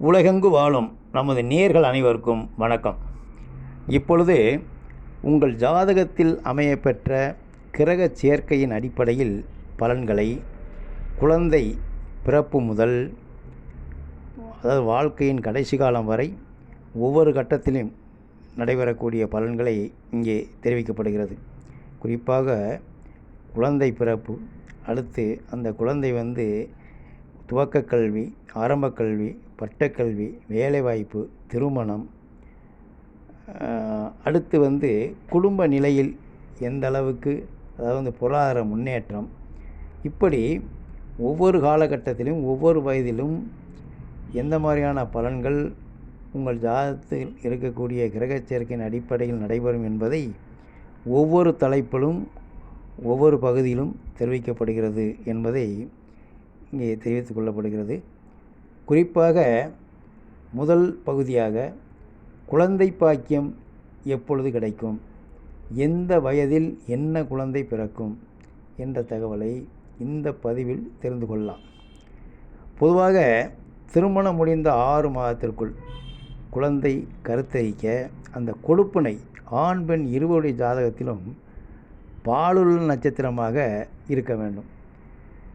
உலகெங்கு வாழும் நமது நேர்கள் அனைவருக்கும் வணக்கம். இப்பொழுது உங்கள் ஜாதகத்தில் அமையப்பெற்ற கிரக சேர்க்கையின் அடிப்படையில் பலன்களை குழந்தை பிறப்பு முதல் அதாவது வாழ்க்கையின் கடைசி காலம் வரை ஒவ்வொரு கட்டத்திலும் நடைபெறக்கூடிய பலன்களை இங்கே தெரிவிக்கப்படுகிறது. குறிப்பாக குழந்தை பிறப்பு அடுத்து அந்த குழந்தை வந்து துவக்கக் கல்வி ஆரம்பக் கல்வி பட்டக்கல்வி வேலைவாய்ப்பு திருமணம் அடுத்து வந்து குடும்ப நிலையில் எந்த அளவுக்கு அதாவது பொருளாதார முன்னேற்றம் இப்படி ஒவ்வொரு காலகட்டத்திலும் ஒவ்வொரு வயதிலும் எந்த மாதிரியான பலன்கள் உங்கள் ஜாதகத்தில் இருக்கக்கூடிய கிரகச் சேர்க்கையின் அடிப்படையில் நடைபெறும் என்பதை ஒவ்வொரு தலைப்பிலும் ஒவ்வொரு பகுதியிலும் தெரிவிக்கப்படுகிறது என்பதை இங்கே தெரிவித்துக் கொள்ளப்படுகிறது. குறிப்பாக முதல் பகுதியாக குழந்தை பாக்கியம் எப்பொழுது கிடைக்கும்? எந்த வயதில் என்ன குழந்தை பிறக்கும்? என்ற தகவலை இந்த பதிவில் தெரிந்து கொள்ளலாம். பொதுவாக திருமணம் முடிந்த ஆறு மாதத்திற்குள் குழந்தை கருத்தரிக்க அந்த கொடுப்பினை ஆண் பெண் இருவருடைய ஜாதகத்திலும் பாலுள்ள நட்சத்திரமாக இருக்க வேண்டும்.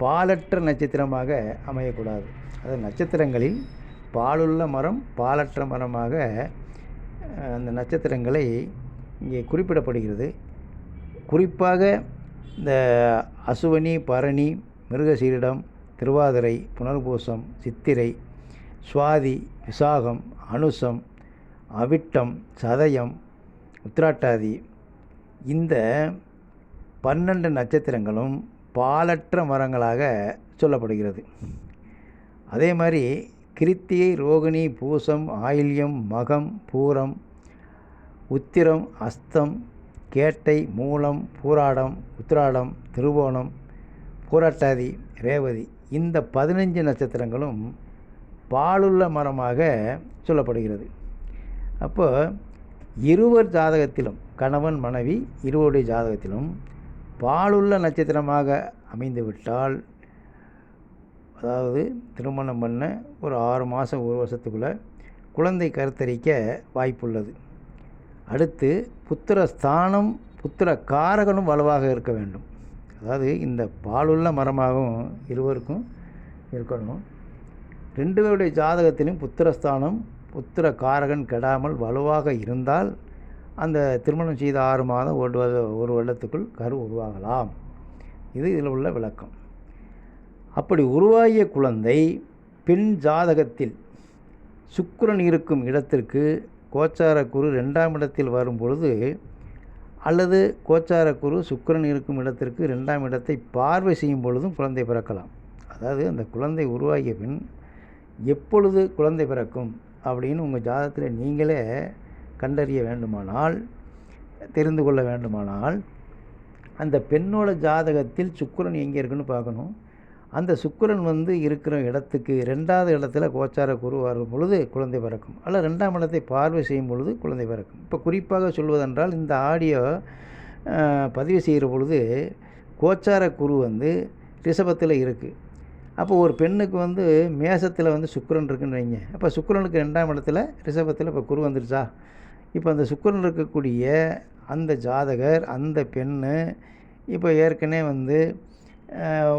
பாலற்ற நட்சத்திரமாக அமையக்கூடாது. அதாவது நட்சத்திரங்களில் பாலுள்ள மரம் பாலற்ற மரமாக அந்த நட்சத்திரங்களை இங்கே குறிப்பிடப்படுகிறது. குறிப்பாக இந்த அசுவனி பரணி மிருகசீரிடம் திருவாதிரை புனர்பூசம் சித்திரை சுவாதி விசாகம் அனுசம் அவிட்டம் சதயம் உத்திராட்டாதி இந்த பன்னெண்டு நட்சத்திரங்களும் பாலற்ற மரங்களாக சொல்லப்படுகிறது. அதே மாதிரி கிருத்தியை ரோகிணி பூசம் ஆயில்யம் மகம் பூரம் உத்திரம் அஸ்தம் கேட்டை மூலம் பூராடம் உத்திராடம் திருவோணம் பூராட்டாதி ரேவதி இந்த பதினஞ்சு நட்சத்திரங்களும் பாலுள்ள மரமாக சொல்லப்படுகிறது. அப்போ இருவர் ஜாதகத்திலும் கணவன் மனைவி இருவருடைய ஜாதகத்திலும் பாலுள்ள நட்சத்திரமாக அமைந்துவிட்டால் அதாவது திருமணம் பண்ண ஒரு ஆறு மாதம் ஒரு வருஷத்துக்குள்ளே குழந்தை கருத்தரிக்க வாய்ப்புள்ளது. அடுத்து புத்திர ஸ்தானம் புத்திர காரகனும் வலுவாக இருக்க வேண்டும். அதாவது இந்த பாலுள்ள மரமாகவும் இருவருக்கும் இருக்கணும். ரெண்டு பேருடைய ஜாதகத்திலும் புத்திரஸ்தானம் புத்திர காரகன் கெடாமல் வலுவாக இருந்தால் அந்த திருமணம் செய்த ஆறு மாதம் ஒரு ஒரு வருடத்துக்குள் கரு உருவாகலாம். இது இதில் உள்ள விளக்கம். அப்படி உருவாகிய குழந்தை பெண் ஜாதகத்தில் சுக்கிரன் இருக்கும் இடத்திற்கு கோச்சார குரு ரெண்டாம் இடத்தில் வரும் பொழுது அல்லது கோச்சார குரு சுக்கிரன் இருக்கும் இடத்திற்கு ரெண்டாம் இடத்தை பார்வை செய்யும் பொழுதும் குழந்தை பிறக்கலாம். அதாவது அந்த குழந்தை உருவாகிய பின் எப்பொழுது குழந்தை பிறக்கும் அப்படின்னு உங்கள் ஜாதகத்தில் நீங்களே கண்டறிய வேண்டுமானால் தெரிந்து கொள்ள வேண்டுமானால் அந்த பெண்ணோட ஜாதகத்தில் சுக்கரன் எங்கே இருக்குன்னு பார்க்கணும். அந்த சுக்கரன் வந்து இருக்கிற இடத்துக்கு ரெண்டாவது இடத்துல கோச்சார குரு வரும் பொழுது குழந்தை பிறக்கும். அல்ல ரெண்டாம் இடத்தை பார்வை செய்யும் பொழுது குழந்தை பிறக்கும். இப்போ குறிப்பாக சொல்வதென்றால் இந்த ஆடியோ பதிவு செய்கிற பொழுது கோச்சார குரு வந்து ரிஷபத்தில் இருக்குது அப்போ ஒரு பெண்ணுக்கு வந்து மேசத்தில் வந்து சுக்கரன் இருக்குன்னு வைங்க. அப்போ சுக்கரனுக்கு ரெண்டாம் இடத்துல ரிஷபத்தில் இப்போ குரு வந்துருச்சா? இப்போ அந்த சுக்கரன் இருக்கக்கூடிய அந்த ஜாதகர் அந்த பெண்ணு இப்போ ஏற்கனவே வந்து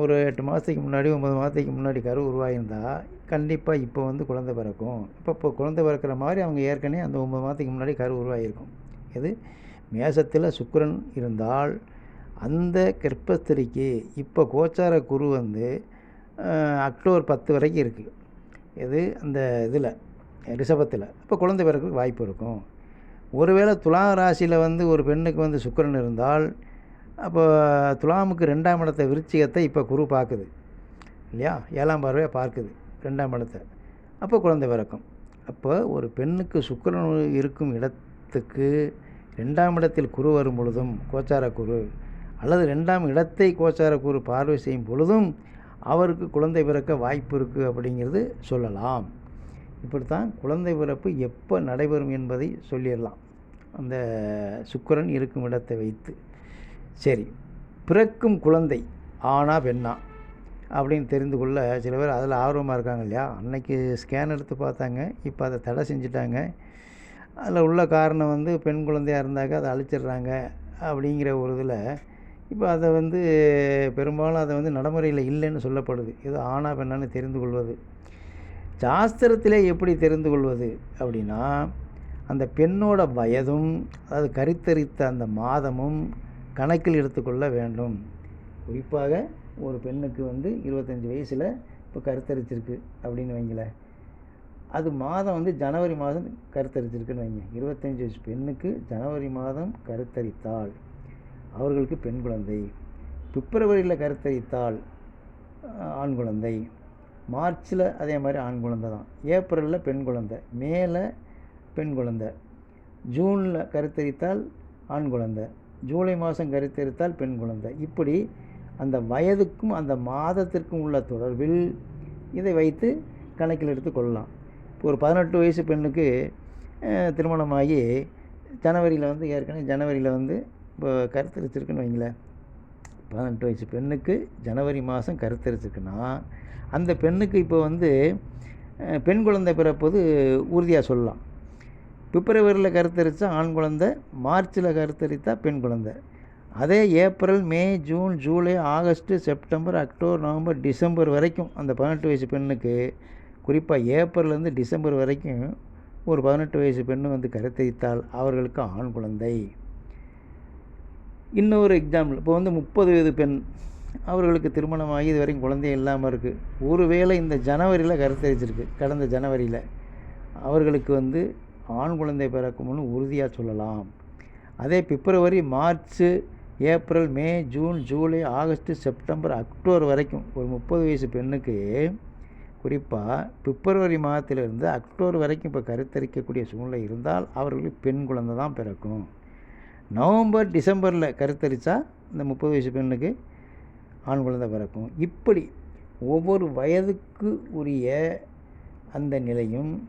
ஒரு எட்டு மாதத்துக்கு முன்னாடி ஒம்பது மாதத்துக்கு முன்னாடி கரு உருவாகியிருந்தா கண்டிப்பாக இப்போ வந்து குழந்தை பிறக்கும். இப்போ இப்போ குழந்தை பிறக்கிற மாதிரி அவங்க ஏற்கனவே அந்த ஒம்பது மாதத்துக்கு முன்னாடி கரு உருவாகியிருக்கும் இது மேசத்தில் சுக்கரன் இருந்தால் அந்த கர்ப்பஸ்திரிக்கு இப்போ கோச்சார குரு வந்து அக்டோபர் பத்து வரைக்கும் இருக்குது இது அந்த இதில் ரிஷபத்தில். இப்போ குழந்தை பிறகு வாய்ப்பு இருக்கும். ஒருவேளை துலாம் ராசியில் வந்து ஒரு பெண்ணுக்கு வந்து சுக்கரன் இருந்தால் அப்போ துலாமுக்கு ரெண்டாம் இடத்த விருச்சிகத்தை இப்போ குரு பார்க்குது. இல்லையா? ஏழாம் பார்வையாக பார்க்குது ரெண்டாம் இடத்தை. அப்போ குழந்தை பிறக்கும். அப்போ ஒரு பெண்ணுக்கு சுக்கரன் இருக்கும் இடத்துக்கு ரெண்டாம் இடத்தில் குரு வரும் பொழுதும் கோச்சார குரு அல்லது ரெண்டாம் இடத்தை கோச்சார குரு பார்வை செய்யும் பொழுதும் அவருக்கு குழந்தை பிறக்க வாய்ப்பு இருக்குது அப்படிங்கிறது சொல்லலாம். இப்படித்தான் குழந்தை பிறப்பு எப்போ நடைபெறும் என்பதை சொல்லிடலாம். அந்த சுக்கரன் இருக்கும் இடத்தை வைத்து. சரி பிறக்கும் குழந்தை ஆனா பெண்ணா? அப்படின்னு தெரிந்து கொள்ள சில பேர் அதில் ஆர்வமாக இருக்காங்க இல்லையா? அன்னைக்கு ஸ்கேன் எடுத்து பார்த்தாங்க இப்போ அதை தடை செஞ்சுட்டாங்க. அதில் உள்ள காரணம் வந்து பெண் குழந்தையாக இருந்தாக்க அதை அழிச்சிடுறாங்க அப்படிங்கிற ஒரு இதில். இப்போ அதை வந்து பெரும்பாலும் அதை வந்து நடைமுறையில் இல்லைன்னு சொல்லப்படுது. ஏதோ ஆனா பெண்ணான்னு தெரிந்து கொள்வது. சாஸ்திரத்திலே எப்படி தெரிந்து கொள்வது அப்படின்னா அந்த பெண்ணோட வயதும் அதாவது கருத்தரித்த அந்த மாதமும் கணக்கில் எடுத்துக்கொள்ள வேண்டும். குறிப்பாக ஒரு பெண்ணுக்கு வந்து இருபத்தஞ்சி வயசில் இப்போ கருத்தரிச்சிருக்கு அப்படின்னு வைங்களேன். அது மாதம் வந்து ஜனவரி மாதம் கருத்தரிச்சிருக்குன்னு வைங்க. இருபத்தஞ்சி வயசு பெண்ணுக்கு ஜனவரி மாதம் கருத்தரித்தால் அவர்களுக்கு பெண் குழந்தை. பிப்ரவரியில் கருத்தரித்தால் ஆண் குழந்தை. மார்ச்சில் அதே மாதிரி ஆண் குழந்தை தான். ஏப்ரலில் பெண் குழந்தை மேல பெண் குழந்தை. ஜூனில் கருத்தரித்தால் ஆண் குழந்தை. ஜூலை மாதம் கருத்தரித்தால் பெண் குழந்தை. இப்படி அந்த வயதுக்கும் அந்த மாதத்திற்கும் உள்ள தொடர்பில் இதை வைத்து கணக்கில் எடுத்து கொள்ளலாம். இப்போ ஒரு பதினெட்டு வயசு பெண்ணுக்கு திருமணமாகி ஜனவரியில் வந்து ஏற்கனவே ஜனவரியில் வந்து இப்போ கருத்தரிச்சிருக்குன்னு வைங்களேன். பதினெட்டு வயசு பெண்ணுக்கு ஜனவரி மாதம் கருத்தரிச்சிருக்குன்னா அந்த பெண்ணுக்கு இப்போ வந்து பெண் குழந்தை பிறப்பது உறுதியாக சொல்லலாம். பிப்ரவரியில் கருத்தரித்தா ஆண் குழந்தை மார்ச்சில் கருத்தரித்தா பெண் குழந்தை. அதே April May June July August September October November December வரைக்கும் அந்த பதினெட்டு வயசு பெண்ணுக்கு குறிப்பாக ஏப்ரல்லேருந்து டிசம்பர் வரைக்கும் ஒரு பதினெட்டு வயசு பெண்ணு வந்து கருத்தரித்தால் அவர்களுக்கு ஆண் குழந்தை. இன்னொரு எக்ஸாம்பிள் இப்போ வந்து முப்பது வயது பெண் அவர்களுக்கு திருமணமாகி இது வரைக்கும் குழந்தை இல்லாமல் இருக்குது ஒருவேளை இந்த ஜனவரியில் கருத்தரிச்சிருக்கு கடந்த ஜனவரியில் அவர்களுக்கு வந்து ஆண் குழந்தை பிறக்கும்னு உறுதியாக சொல்லலாம். அதே February March April May June July August September October வரைக்கும் ஒரு முப்பது வயசு பெண்ணுக்கு குறிப்பாக பிப்ரவரி மாதத்திலிருந்து அக்டோபர் வரைக்கும் இப்போ கருத்தரிக்கக்கூடிய சூழ்நிலை இருந்தால் அவர்களுக்கு பெண் குழந்தை தான் பிறக்கும். நவம்பர் டிசம்பரில் கருத்தரித்தா இந்த முப்பது வயசு பெண்ணுக்கு ஆண் குழந்தை பிறக்கும். இப்படி ஒவ்வொரு வயதுக்கு உரிய அந்த நிலையும்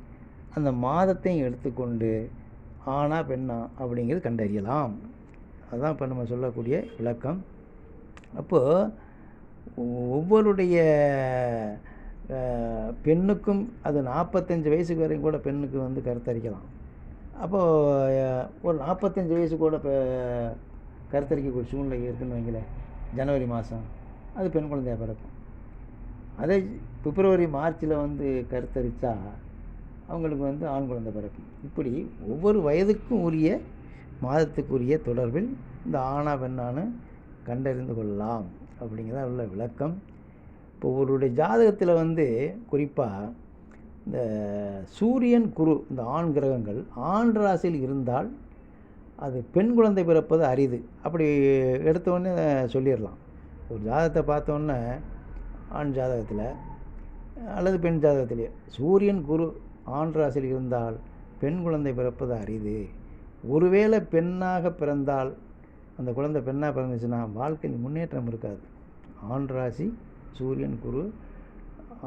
அந்த மாதத்தையும் எடுத்துக்கொண்டு ஆணா பெண்ணா அப்படிங்கிறது கண்டறியலாம். அதுதான் இப்போ நம்ம சொல்லக்கூடிய விளக்கம். அப்போது ஒவ்வொருடைய பெண்ணுக்கும் அது நாற்பத்தஞ்சு வயசுக்கு வரைக்கும் கூட பெண்ணுக்கு வந்து கருத்தரிக்கலாம். அப்போது ஒரு நாற்பத்தஞ்சு வயசு கூட இப்போ கருத்தரிக்கக்கூடிய சூழ்நிலை இருக்குன்னு வைங்களேன். ஜனவரி மாதம் அது பெண் குழந்தையாக பிறக்கும். அதே பிப்ரவரி மார்ச்சில் வந்து கருத்தரித்தா அவங்களுக்கு வந்து ஆண் குழந்தை பிறக்கும். இப்படி ஒவ்வொரு வயதுக்கும் உரிய மாதத்துக்குரிய தொடர்பில் இந்த ஆணா பெண்ணானு கண்டறிந்து கொள்ளலாம். அப்படிங்கிறத உள்ள விளக்கம். இப்போ ஒருவருடைய ஜாதகத்தில் வந்து குறிப்பாக இந்த சூரியன் குரு இந்த ஆண் கிரகங்கள் ஆண் ராசியில் இருந்தால் அது பெண் குழந்தை பிறப்பது அரிது. அப்படி எடுத்தோடனே சொல்லிடலாம். ஒரு ஜாதகத்தை பார்த்தோன்னே ஆண் ஜாதகத்தில் அல்லது பெண் ஜாதகத்திலேயே சூரியன் குரு ஆண் ராசியில் இருந்தால் பெண் குழந்தை பிறப்பது அரிது. ஒருவேளை பெண்ணாக பிறந்தால் அந்த குழந்தை பெண்ணாக பிறந்துச்சுன்னா வாழ்க்கையில் முன்னேற்றம் இருக்காது. ஆண் ராசி சூரியன் குரு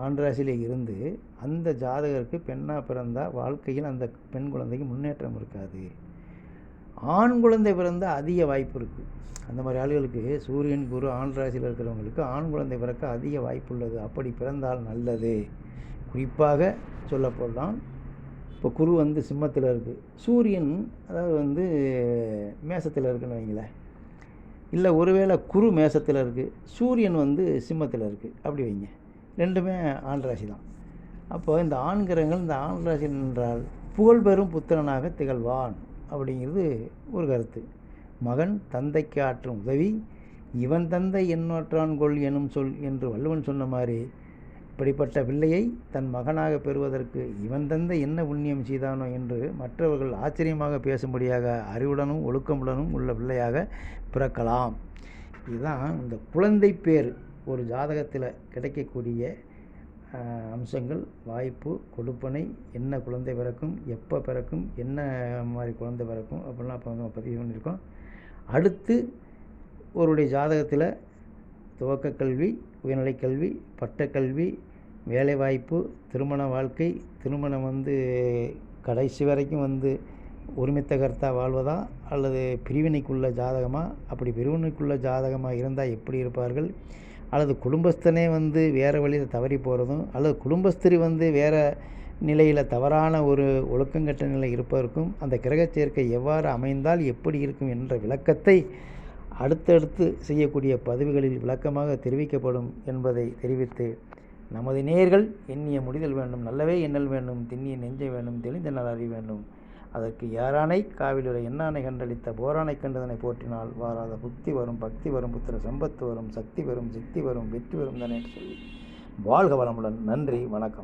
ஆண் ராசியிலே இருந்து அந்த ஜாதகருக்கு பெண்ணாக பிறந்தால் வாழ்க்கையில் அந்த பெண் குழந்தைக்கு முன்னேற்றம் இருக்காது. ஆண் குழந்தை பிறந்தால் அதிக வாய்ப்பு இருக்குது அந்த மாதிரி ஆளுகளுக்கு சூரியன் குரு ஆண் ராசியில் இருக்கிறவங்களுக்கு ஆண் குழந்தை பிறக்க அதிக வாய்ப்பு உள்ளது. அப்படி பிறந்தால் நல்லது. குறிப்பாக சொல்லப்படலாம் இப்போ குரு வந்து சிம்மத்தில் இருக்குது சூரியன் அதாவது வந்து மேசத்தில் இருக்குன்னு வைங்களேன். இல்லை ஒருவேளை குரு மேசத்தில் இருக்குது சூரியன் வந்து சிம்மத்தில் இருக்குது அப்படி வைங்க. ரெண்டுமே ஆண் ராசி தான். அப்போ இந்த ஆண் கிரகங்கள் இந்த ஆண் ராசி என்றால் புகழ்பெறும் புத்திரனாக திகழ்வான் அப்படிங்கிறது ஒரு கருத்து. மகன் தந்தைக்கு ஆற்றும் உதவி இவன் தந்தை எண்ணற்றான் கொள் எனும் சொல் என்று வள்ளுவன் சொன்ன மாதிரி இப்படிப்பட்ட பிள்ளையை தன் மகனாக பெறுவதற்கு இவன் தந்தை என்ன புண்ணியம் செய்தானோ என்று மற்றவர்கள் ஆச்சரியமாக பேசும்படியாக அறிவுடனும் ஒழுக்கமுடனும் உள்ள பிள்ளையாக பிறக்கலாம். இதுதான் இந்த குழந்தை பேர் ஒரு ஜாதகத்தில் கிடைக்கக்கூடிய அம்சங்கள் வாய்ப்பு கொடுப்பனை என்ன குழந்தை பிறக்கும் எப்போ பிறக்கும் என்ன மாதிரி குழந்தை பிறக்கும் அப்படிலாம் அப்போ வந்து நம்ம பதிவு பண்ணியிருக்கோம். அடுத்து ஒருடைய ஜாதகத்தில் துவக்க கல்வி உயர்நிலைக் கல்வி பட்டக்கல்வி வேலைவாய்ப்பு திருமண வாழ்க்கை திருமணம் வந்து கடைசி வரைக்கும் வந்து ஒருமித்த கர்த்தா வாழ்வதா அல்லது பிரிவினைக்குள்ள ஜாதகமாக அப்படி பிரிவினைக்குள்ள ஜாதகமாக இருந்தால் எப்படி இருப்பார்கள்? அல்லது குடும்பஸ்தனே வந்து வேறு வழியில் தவறி போகிறதும் அல்லது குடும்பஸ்திரி வந்து வேறு நிலையில் தவறான ஒரு ஒழுக்கங்கட்ட நிலை இருப்பதற்கும் அந்த கிரகச் சேர்க்கை எவ்வாறு அமைந்தால் எப்படி இருக்கும் என்ற விளக்கத்தை அடுத்தடுத்து செய்யக்கூடிய பதவிகளில் விளக்கமாக தெரிவிக்கப்படும் என்பதை தெரிவித்து நமது நேர்கள் எண்ணிய முடிதல் வேண்டும் நல்லவே எண்ணல் வேண்டும் திண்ணிய நெஞ்ச வேண்டும் தெளிந்த நல் அறி வேண்டும். அதற்கு யாரானை காவிலுரை என்னானை கண்டளித்த போரானை கண்டதனை போற்றினால் வாராத புக்தி வரும் பக்தி வரும் புத்திர சம்பத்து வரும் சக்தி வரும் சித்தி வரும் வெற்றி வரும் தானே சொல்லி. வாழ்க வளமுடன். நன்றி. வணக்கம்.